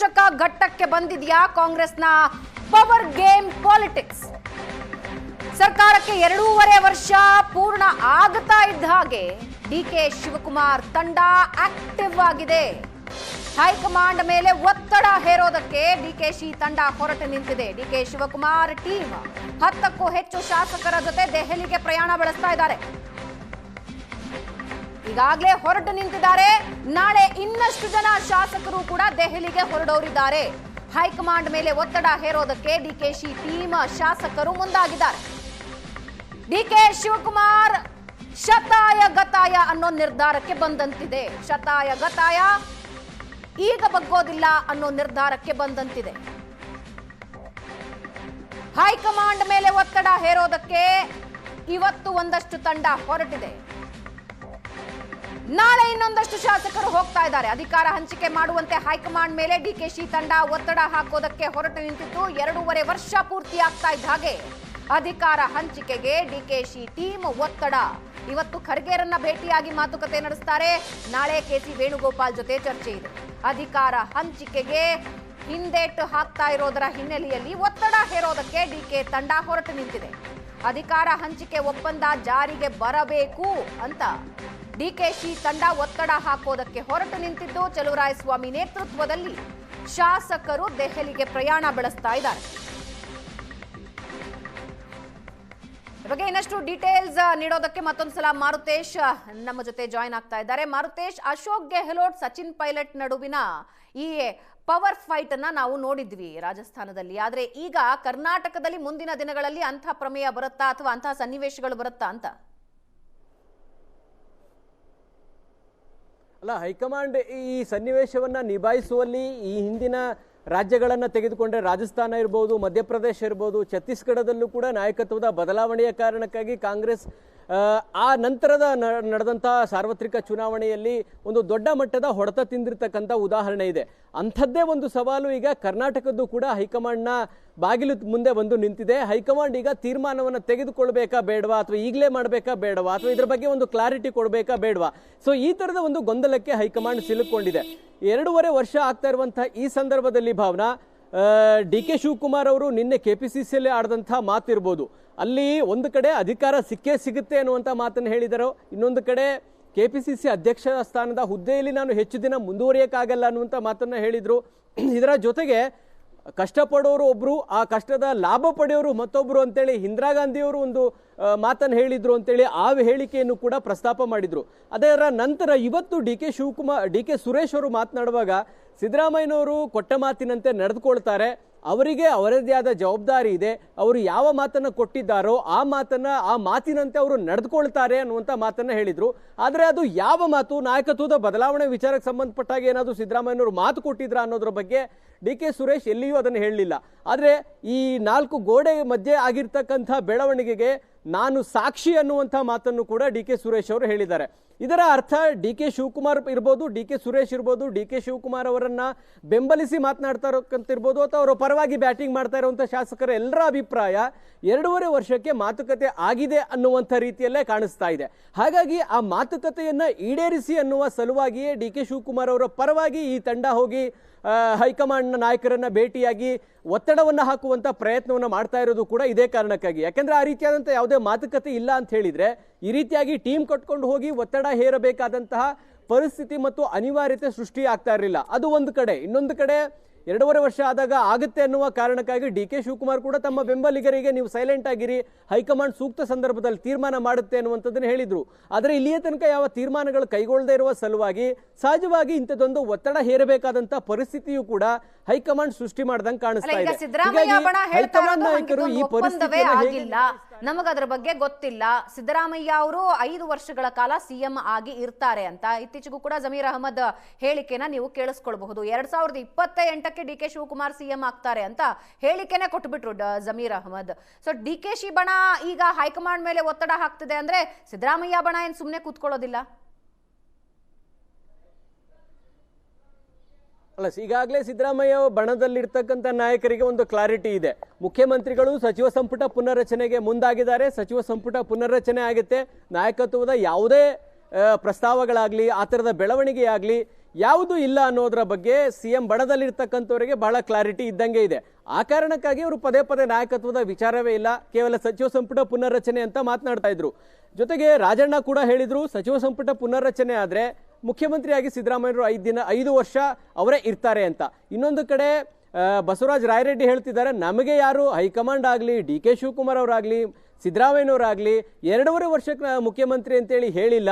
ರೋಚಕ ಘಟ್ಟಕ್ಕೆ ಬಂದಿದೆಯಾ ಕಾಂಗ್ರೆಸ್ನ ಪವರ್ ಗೇಮ್ ಪಾಲಿಟಿಕ್ಸ್? ಸರ್ಕಾರಕ್ಕೆ ಎರಡೂವರೆ ವರ್ಷ ಪೂರ್ಣ ಆಗ್ತಾ ಇದ್ದ ಹಾಗೆ ಡಿ ಕೆ ಶಿವಕುಮಾರ್ ತಂಡ ಆಕ್ಟಿವ್ ಆಗಿದೆ. ಹೈಕಮಾಂಡ್ ಮೇಲೆ ಒತ್ತಡ ಹೇರೋದಕ್ಕೆ ಡಿಕೆಶಿ ತಂಡ ಹೊರಟು ನಿಂತಿದೆ. ಡಿಕೆ ಶಿವಕುಮಾರ್ ಟೀಮ್ ಹತ್ತಕ್ಕೂ ಹೆಚ್ಚು ಶಾಸಕರ ಜೊತೆ ದೆಹಲಿಗೆ ಪ್ರಯಾಣ ಬೆಳೆಸ್ತಾ ಇದ್ದಾರೆ. ಈಗಾಗಲೇ ಹೊರಟು ನಿಂತಿದ್ದಾರೆ. ನಾಳೆ ಇನ್ನಷ್ಟು ಜನ ಶಾಸಕರು ಕೂಡ ದೆಹಲಿಗೆ ಹೊರಡೋರಿದ್ದಾರೆ. ಹೈಕಮಾಂಡ್ ಮೇಲೆ ಒತ್ತಡ ಹೇರೋದಕ್ಕೆ ಡಿಕೆಶಿ ಟೀಮ್ ಶಾಸಕರು ಮುಂದಾಗಿದ್ದಾರೆ. ಡಿಕೆ ಶಿವಕುಮಾರ್ ಶತಾಯ ಗತಾಯ ಅನ್ನೋ ನಿರ್ಧಾರಕ್ಕೆ ಬಂದಂತಿದೆ. ಶತಾಯ ಗತಾಯ ಈಗ ಬಗ್ಗೋದಿಲ್ಲ ಅನ್ನೋ ನಿರ್ಧಾರಕ್ಕೆ ಬಂದಂತಿದೆ. ಹೈಕಮಾಂಡ್ ಮೇಲೆ ಒತ್ತಡ ಹೇರೋದಕ್ಕೆ ಇವತ್ತು ಒಂದಷ್ಟು ತಂಡ ಹೊರಟಿದೆ. ನಾಳೆ ಇನ್ನೊಂದಷ್ಟು ಶಾಸಕರು ಹೋಗ್ತಾ ಇದ್ದಾರೆ. ಅಧಿಕಾರ ಹಂಚಿಕೆ ಮಾಡುವಂತೆ ಹೈಕಮಾಂಡ್ ಮೇಲೆ ಡಿಕೆಶಿ ತಂಡ ಒತ್ತಡ ಹಾಕೋದಕ್ಕೆ ಹೊರಟು ನಿಂತಿದ್ದು ಎರಡೂವರೆ ವರ್ಷ ಪೂರ್ತಿ ಆಗ್ತಾ ಇದ್ದ ಹಾಗೆ. ಅಧಿಕಾರ ಹಂಚಿಕೆಗೆ ಡಿಕೆಶಿ ಟೀಮ್ ಒತ್ತಡ. ಇವತ್ತು ಖರ್ಗೆರನ್ನ ಭೇಟಿಯಾಗಿ ಮಾತುಕತೆ ನಡೆಸ್ತಾರೆ. ನಾಳೆ ಕೆಸಿ ವೇಣುಗೋಪಾಲ್ ಜೊತೆ ಚರ್ಚೆ ಇದೆ. ಅಧಿಕಾರ ಹಂಚಿಕೆಗೆ ಹಿಂದೇಟು ಹಾಕ್ತಾ ಇರೋದರ ಹಿನ್ನೆಲೆಯಲ್ಲಿ ಒತ್ತಡ ಹೇರೋದಕ್ಕೆ ಡಿಕೆ ತಂಡ ಹೊರಟು ನಿಂತಿದೆ. ಅಧಿಕಾರ ಹಂಚಿಕೆ ಒಪ್ಪಂದ ಜಾರಿಗೆ ಬರಬೇಕು ಅಂತ ಡಿಕೆಶಿ ತಂಡ ಒತ್ತಡ ಹಾಕೋದಕ್ಕೆ ಹೊರಟು ನಿಂತಿದ್ದು ಚಲುವರಾಯಸ್ವಾಮಿ ನೇತೃತ್ವದಲ್ಲಿ ಶಾಸಕರು ದೆಹಲಿಗೆ ಪ್ರಯಾಣ ಬೆಳೆಸ್ತಾ ಇದ್ದಾರೆ. ಬಗ್ಗೆ ಇನ್ನಷ್ಟು ಡೀಟೇಲ್ಸ್ ನೀಡೋದಕ್ಕೆ ಮತ್ತೊಂದ್ಸಲ ಮಾರುತೇಶ್ ನಮ್ಮ ಜೊತೆ ಜಾಯ್ನ್ ಆಗ್ತಾ ಇದ್ದಾರೆ. ಮಾರುತೇಶ್ ಅಶೋಕ್ ಗೆಹ್ಲೋಟ್ ಸಚಿನ್ ಪೈಲಟ್ ನಡುವಿನ ಈ ಪವರ್ ಫೈಟ್ ಅನ್ನ ನಾವು ನೋಡಿದ್ವಿ ರಾಜಸ್ಥಾನದಲ್ಲಿ. ಆದ್ರೆ ಈಗ ಕರ್ನಾಟಕದಲ್ಲಿ ಮುಂದಿನ ದಿನಗಳಲ್ಲಿ ಅಂಥ ಪ್ರಮೇಯ ಬರುತ್ತಾ ಅಥವಾ ಅಂತಹ ಸನ್ನಿವೇಶಗಳು ಬರುತ್ತಾ ಅಂತ? ಅಲ್ಲ, ಹೈಕಮಾಂಡ್ ಈ ಸನ್ನಿವೇಶವನ್ನ ನಿಭಾಯಿಸುವಲ್ಲಿ ಈ ಹಿಂದಿನ ರಾಜ್ಯಗಳನ್ನು ತೆಗೆದುಕೊಂಡ್ರೆ ರಾಜಸ್ಥಾನ ಇರ್ಬೋದು, ಮಧ್ಯಪ್ರದೇಶ ಇರ್ಬೋದು, ಛತ್ತೀಸ್ಗಢದಲ್ಲೂ ಕೂಡ ನಾಯಕತ್ವದ ಬದಲಾವಣೆಯ ಕಾರಣಕ್ಕಾಗಿ ಕಾಂಗ್ರೆಸ್ ಆ, ನಂತರದ ನ- ನಡೆದಂತಹ ಸಾರ್ವತ್ರಿಕ ಚುನಾವಣೆಯಲ್ಲಿ ಒಂದು ದೊಡ್ಡ ಮಟ್ಟದ ಹೊಡೆತ ತಿಂದಿರ್ತಕ್ಕಂಥ ಉದಾಹರಣೆ ಇದೆ. ಅಂಥದ್ದೇ ಒಂದು ಸವಾಲು ಈಗ ಕರ್ನಾಟಕದ್ದು ಕೂಡ ಹೈಕಮಾಂಡ್ನ ಬಾಗಿಲು ಮುಂದೆ ಬಂದು ನಿಂತಿದೆ. ಹೈಕಮಾಂಡ್ ಈಗ ತೀರ್ಮಾನವನ್ನು ತೆಗೆದುಕೊಳ್ಬೇಕಾ ಬೇಡವಾ ಅಥವಾ ಈಗಲೇ ಮಾಡಬೇಕಾ ಬೇಡವಾ ಅಥವಾ ಇದ್ರ ಬಗ್ಗೆ ಒಂದು ಕ್ಲಾರಿಟಿ ಕೊಡಬೇಕಾ ಬೇಡವಾ? ಸೊ ಈ ತರದ ಒಂದು ಗೊಂದಲಕ್ಕೆ ಹೈಕಮಾಂಡ್ ಸಿಲುಕೊಂಡಿದೆ. ಎರಡೂವರೆ ವರ್ಷ ಆಗ್ತಾ ಇರುವಂತಹ ಈ ಸಂದರ್ಭದಲ್ಲಿ ಭಾವನಾ ಡಿ ಕೆ ಶಿವಕುಮಾರ್ ಅವರು ನಿನ್ನೆ ಕೆ ಪಿ ಸಿ ಸಿಯಲ್ಲಿ ಆಡಿದಂಥ ಮಾತಿರ್ಬೋದು. ಅಲ್ಲಿ ಒಂದು ಕಡೆ ಅಧಿಕಾರ ಸಿಕ್ಕೇ ಸಿಗುತ್ತೆ ಅನ್ನುವಂಥ ಮಾತನ್ನು ಹೇಳಿದರು. ಇನ್ನೊಂದು ಕಡೆ ಕೆ ಪಿ ಸಿ ಸಿ ಅಧ್ಯಕ್ಷ ಸ್ಥಾನದ ಹುದ್ದೆಯಲ್ಲಿ ನಾನು ಹೆಚ್ಚು ದಿನ ಮುಂದುವರಿಯೋಕ್ಕಾಗಲ್ಲ ಅನ್ನುವಂಥ ಮಾತನ್ನು ಹೇಳಿದರು. ಇದರ ಜೊತೆಗೆ ಕಷ್ಟಪಡೋರು ಒಬ್ಬರು ಆ ಕಷ್ಟದ ಲಾಭ ಪಡೆಯೋರು ಮತ್ತೊಬ್ಬರು ಅಂತೇಳಿ ಇಂದಿರಾ ಗಾಂಧಿಯವರು ಒಂದು ಮಾತನ್ನು ಹೇಳಿದರು ಅಂತೇಳಿ ಆ ಹೇಳಿಕೆಯನ್ನು ಕೂಡ ಪ್ರಸ್ತಾಪ ಮಾಡಿದರು. ಅದರ ನಂತರ ಇವತ್ತು D K Shivakumar, D K Suresh ಅವರು ಮಾತನಾಡುವಾಗ ಸಿದ್ದರಾಮಯ್ಯನವರು ಕೊಟ್ಟ ಮಾತಿನಂತೆ ನಡೆದುಕೊಳ್ತಾರೆ. ಅವರಿಗೆ ಅವರದೇ ಆದ ಜವಾಬ್ದಾರಿ ಇದೆ. ಅವರು ಯಾವ ಮಾತನ್ನ ಕೊಟ್ಟಿದ್ದಾರೋ ಆ ಮಾತನ್ನ, ಆ ಮಾತಿನಂತೆ ಅವರು ನಡೆದುಕೊಳ್ತಾರೆ ಅನ್ನುವಂಥ ಮಾತನ್ನ ಹೇಳಿದರು. ಆದರೆ ಅದು ಯಾವ ಮಾತು, ನಾಯಕತ್ವದ ಬದಲಾವಣೆ ವಿಚಾರಕ್ಕೆ ಸಂಬಂಧಪಟ್ಟಾಗ ಏನಾದರೂ ಸಿದ್ದರಾಮಯ್ಯನವರು ಮಾತು ಕೊಟ್ಟಿದ್ರ ಅನ್ನೋದ್ರ ಬಗ್ಗೆ ಡಿ ಕೆ ಸುರೇಶ್ ಎಲ್ಲಿಯೂ ಅದನ್ನು ಹೇಳಲಿಲ್ಲ. ಆದರೆ ಈ ನಾಲ್ಕು ಗೋಡೆ ಮಧ್ಯೆ ಆಗಿರ್ತಕ್ಕಂಥ ಬೆಳವಣಿಗೆಗೆ ನಾನು ಸಾಕ್ಷಿ ಅನ್ನುವಂಥ ಮಾತನ್ನು ಕೂಡ ಡಿ ಕೆ ಸುರೇಶ್ ಅವರು ಹೇಳಿದ್ದಾರೆ. ಇದರ ಅರ್ಥ ಡಿ ಕೆ ಶಿವಕುಮಾರ್ ಇರ್ಬೋದು, ಡಿ ಕೆ ಸುರೇಶ್ ಇರ್ಬೋದು, ಡಿ ಕೆ ಶಿವಕುಮಾರ್ ಅವರನ್ನ ಬೆಂಬಲಿಸಿ ಮಾತನಾಡ್ತಾ ಇರೋಕ್ಕಂತಿರ್ಬೋದು ಅಥವಾ ಅವರ ಪರವಾಗಿ ಬ್ಯಾಟಿಂಗ್ ಮಾಡ್ತಾ ಇರುವಂಥ ಶಾಸಕರ ಎಲ್ಲರ ಅಭಿಪ್ರಾಯ ಎರಡೂವರೆ ವರ್ಷಕ್ಕೆ ಮಾತುಕತೆ ಆಗಿದೆ ಅನ್ನುವಂಥ ರೀತಿಯಲ್ಲೇ ಕಾಣಿಸ್ತಾ ಇದೆ. ಹಾಗಾಗಿ ಆ ಮಾತುಕತೆಯನ್ನು ಈಡೇರಿಸಿ ಅನ್ನುವ ಸಲುವಾಗಿಯೇ ಡಿ ಕೆ ಶಿವಕುಮಾರ್ ಅವರ ಪರವಾಗಿ ಈ ತಂಡ ಹೋಗಿ ಹೈಕಮಾಂಡ್ನ ನಾಯಕರನ್ನ ಭೇಟಿಯಾಗಿ ಒತ್ತಡವನ್ನು ಹಾಕುವಂಥ ಪ್ರಯತ್ನವನ್ನು ಮಾಡ್ತಾ ಇರೋದು ಕೂಡ ಇದೇ ಕಾರಣಕ್ಕಾಗಿ. ಯಾಕೆಂದರೆ ಆ ರೀತಿಯಾದಂಥ ಯಾವುದೇ ಮಾತುಕತೆ ಇಲ್ಲ ಅಂತ ಹೇಳಿದರೆ ಈ ರೀತಿಯಾಗಿ ಟೀಮ್ ಕಟ್ಕೊಂಡು ಹೋಗಿ ಒತ್ತಡ ಹೇರಬೇಕಾದಂತಹ ಪರಿಸ್ಥಿತಿ ಮತ್ತು ಅನಿವಾರ್ಯತೆ ಸೃಷ್ಟಿ ಆಗ್ತಾ ಇರಲಿಲ್ಲ. ಅದು ಒಂದು ಕಡೆ. ಇನ್ನೊಂದು ಕಡೆ ಎರಡೂವರೆ ವರ್ಷ ಆದಾಗ ಆಗುತ್ತೆ ಅನ್ನುವ ಕಾರಣಕ್ಕಾಗಿ ಡಿ ಕೆ ಶಿವಕುಮಾರ್ ಕೂಡ ತಮ್ಮ ಬೆಂಬಲಿಗರಿಗೆ ನೀವು ಸೈಲೆಂಟ್ ಆಗಿರಿ, ಹೈಕಮಾಂಡ್ ಸೂಕ್ತ ಸಂದರ್ಭದಲ್ಲಿ ತೀರ್ಮಾನ ಮಾಡುತ್ತೆ ಅನ್ನುವಂಥದ್ದನ್ನು ಹೇಳಿದರು. ಆದರೆ ಇಲ್ಲಿಯ ತನಕ ಯಾವ ತೀರ್ಮಾನಗಳು ಕೈಗೊಳ್ಳದೇ ಇರುವ ಸಲುವಾಗಿ ಸಹಜವಾಗಿ ಇಂಥದ್ದೊಂದು ಒತ್ತಡ ಹೇರಬೇಕಾದಂಥ ಪರಿಸ್ಥಿತಿಯು ಕೂಡ ಹೈಕಮಾಂಡ್ ಸೃಷ್ಟಿ ಮಾಡ್ದಂಗೆ ಕಾಣಿಸ್ತಾ ಇದೆ. ಸಿದ್ದರಾಮಯ್ಯ ಬಣ ನಾಯಕರು ಈ ಒಪ್ಪಂದವೇ ಆಗಿಲ್ಲ. ನಮಗದ್ರ ಬಗ್ಗೆ ಗೊತ್ತಿಲ್ಲ. ಸಿದ್ದರಾಮಯ್ಯ ಅವರು ಐದು ವರ್ಷಗಳ ಕಾಲ ಸಿಎಂ ಆಗಿ ಇರ್ತಾರೆ ಅಂತ. ಇತ್ತೀಚೆಗೂ ಕೂಡ ಜಮೀರ್ ಅಹಮದ್ ಹೇಳಿಕೆನ ನೀವು ಕೇಳಿಸ್ಕೊಳ್ಬಹುದು. ಎರಡ್ ಸಾವಿರದ ಇಪ್ಪತ್ತ ಎಂಟಕ್ಕೆ ಡಿ ಕೆ ಶಿವಕುಮಾರ್ ಸಿಎಂ ಆಗ್ತಾರೆ ಅಂತ ಹೇಳಿಕೆನೆ ಕೊಟ್ಬಿಟ್ರು Zameer Ahmed. So D K Shi ಬಣ ಈಗ ಹೈಕಮಾಂಡ್ ಮೇಲೆ ಒತ್ತಡ ಹಾಕ್ತಿದೆ ಅಂದ್ರೆ ಸಿದ್ದರಾಮಯ್ಯ ಬಣ ಏನ್ ಸುಮ್ನೆ ಕೂತ್ಕೊಳ್ಳೋದಿಲ್ಲ? ಅಲ್ಲ ಈಗಾಗಲೇ ಸಿದ್ದರಾಮಯ್ಯ ಬಣದಲ್ಲಿರ್ತಕ್ಕಂಥ ನಾಯಕರಿಗೆ ಒಂದು ಕ್ಲಾರಿಟಿ ಇದೆ. ಮುಖ್ಯಮಂತ್ರಿಗಳು ಸಚಿವ ಸಂಪುಟ ಪುನರ್ರಚನೆಗೆ ಮುಂದಾಗಿದ್ದಾರೆ. ಸಚಿವ ಸಂಪುಟ ಪುನರ್ರಚನೆ ಆಗುತ್ತೆ. ನಾಯಕತ್ವದ ಯಾವುದೇ ಪ್ರಸ್ತಾವಗಳಾಗಲಿ, ಆ ಥರದ ಬೆಳವಣಿಗೆಯಾಗಲಿ ಯಾವುದು ಇಲ್ಲ ಅನ್ನೋದ್ರ ಬಗ್ಗೆ ಸಿ ಎಂ ಬಣದಲ್ಲಿರ್ತಕ್ಕಂಥವರಿಗೆ ಬಹಳ ಕ್ಲಾರಿಟಿ ಇದ್ದಂಗೆ ಇದೆ. ಆ ಕಾರಣಕ್ಕಾಗಿ ಅವರು ಪದೇ ಪದೇ ನಾಯಕತ್ವದ ವಿಚಾರವೇ ಇಲ್ಲ. ಕೇವಲ ಸಚಿವ ಸಂಪುಟ ಪುನರ್ರಚನೆ ಅಂತ ಮಾತನಾಡ್ತಾ ಇದ್ರು. ಜೊತೆಗೆ ರಾಜಣ್ಣ ಕೂಡ ಹೇಳಿದ್ರು, ಸಚಿವ ಸಂಪುಟ ಪುನರ್ರಚನೆ ಆದ್ರೆ ಮುಖ್ಯಮಂತ್ರಿಯಾಗಿ ಸಿದ್ದರಾಮಯ್ಯರು ಐದು ದಿನ, ಐದು ವರ್ಷ ಅವರೇ ಇರ್ತಾರೆ ಅಂತ. ಇನ್ನೊಂದು ಕಡೆ ಬಸವರಾಜ್ ರಾಯರೆಡ್ಡಿ ಹೇಳ್ತಿದ್ದಾರೆ, ನಮಗೆ ಯಾರು ಹೈಕಮಾಂಡ್ ಆಗಲಿ, ಡಿ ಕೆ ಶಿವಕುಮಾರ್ ಅವರಾಗಲಿ, ಸಿದ್ದರಾಮಯ್ಯನವರಾಗಲಿ, ಎರಡೂವರೆ ವರ್ಷಕ್ಕೆ ಮುಖ್ಯಮಂತ್ರಿ ಅಂತೇಳಿ ಹೇಳಿಲ್ಲ.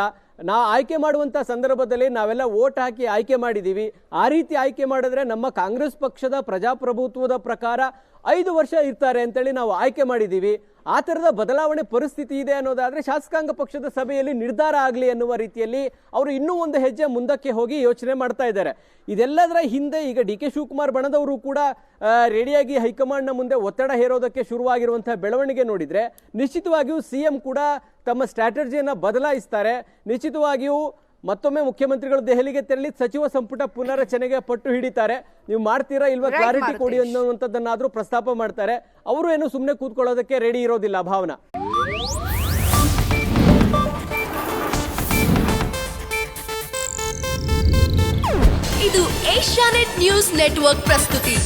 ನಾ ಆಯ್ಕೆ ಮಾಡುವಂಥ ಸಂದರ್ಭದಲ್ಲಿ ನಾವೆಲ್ಲ ಓಟ್ ಹಾಕಿ ಆಯ್ಕೆ ಮಾಡಿದ್ದೀವಿ ಆ ರೀತಿ ಆಯ್ಕೆ ಮಾಡಿದ್ರೆ ನಮ್ಮ ಕಾಂಗ್ರೆಸ್ ಪಕ್ಷದ ಪ್ರಜಾಪ್ರಭುತ್ವದ ಪ್ರಕಾರ ಐದು ವರ್ಷ ಇರ್ತಾರೆ ಅಂತೇಳಿ ನಾವು ಆಯ್ಕೆ ಮಾಡಿದ್ದೀವಿ. ಆ ಥರದ ಬದಲಾವಣೆ ಪರಿಸ್ಥಿತಿ ಇದೆ ಅನ್ನೋದಾದರೆ ಶಾಸಕಾಂಗ ಪಕ್ಷದ ಸಭೆಯಲ್ಲಿ ನಿರ್ಧಾರ ಆಗಲಿ ಅನ್ನುವ ರೀತಿಯಲ್ಲಿ ಅವರು ಇನ್ನೂ ಒಂದು ಹೆಜ್ಜೆ ಮುಂದಕ್ಕೆ ಹೋಗಿ ಯೋಚನೆ ಮಾಡ್ತಾ ಇದ್ದಾರೆ. ಇದೆಲ್ಲದರ ಹಿಂದೆ ಈಗ ಡಿ ಕೆ ಶಿವಕುಮಾರ್ ಬಣದವರು ಕೂಡ ರೆಡಿಯಾಗಿ ಹೈಕಮಾಂಡ್ನ ಮುಂದೆ ಒತ್ತಡ ಹೇರೋದಕ್ಕೆ ಶುರುವಾಗಿರುವಂತಹ ಬೆಳವಣಿಗೆ ನೋಡಿದರೆ, ನಿಶ್ಚಿತವಾಗಿಯೂ ಸಿಎಂ ಕೂಡ ತಮ್ಮ ಸ್ಟ್ರಾಟಜಿಯನ್ನು ಬದಲಾಯಿಸ್ತಾರೆ. ನಿಶ್ಚಿತವಾಗಿಯೂ ಮತ್ತೊಮ್ಮೆ ಮುಖ್ಯಮಂತ್ರಿಗಳು ದೆಹಲಿಗೆ ತೆರಳಿ ಸಚಿವ ಸಂಪುಟ ಪುನರಚನೆಗೆ ಪಟ್ಟು ಹಿಡಿತಾರೆ. ನೀವು ಮಾಡ್ತೀರಾ ಇಲ್ವಾ ಕ್ಲಾರಿಟಿ ಕೊಡಿ ಅನ್ನುವಂಥದ್ದನ್ನಾದರೂ ಪ್ರಸ್ತಾಪ ಮಾಡ್ತಾರೆ. ಅವರು ಏನು ಸುಮ್ಮನೆ ಕೂತ್ಕೊಳ್ಳೋದಕ್ಕೆ ರೆಡಿ ಇರೋದಿಲ್ಲ ಭಾವನಾ. ಇದು ಏಷ್ಯಾನೆಟ್ ನ್ಯೂಸ್ ನೆಟ್ವರ್ಕ್ ಪ್ರಸ್ತುತಿ.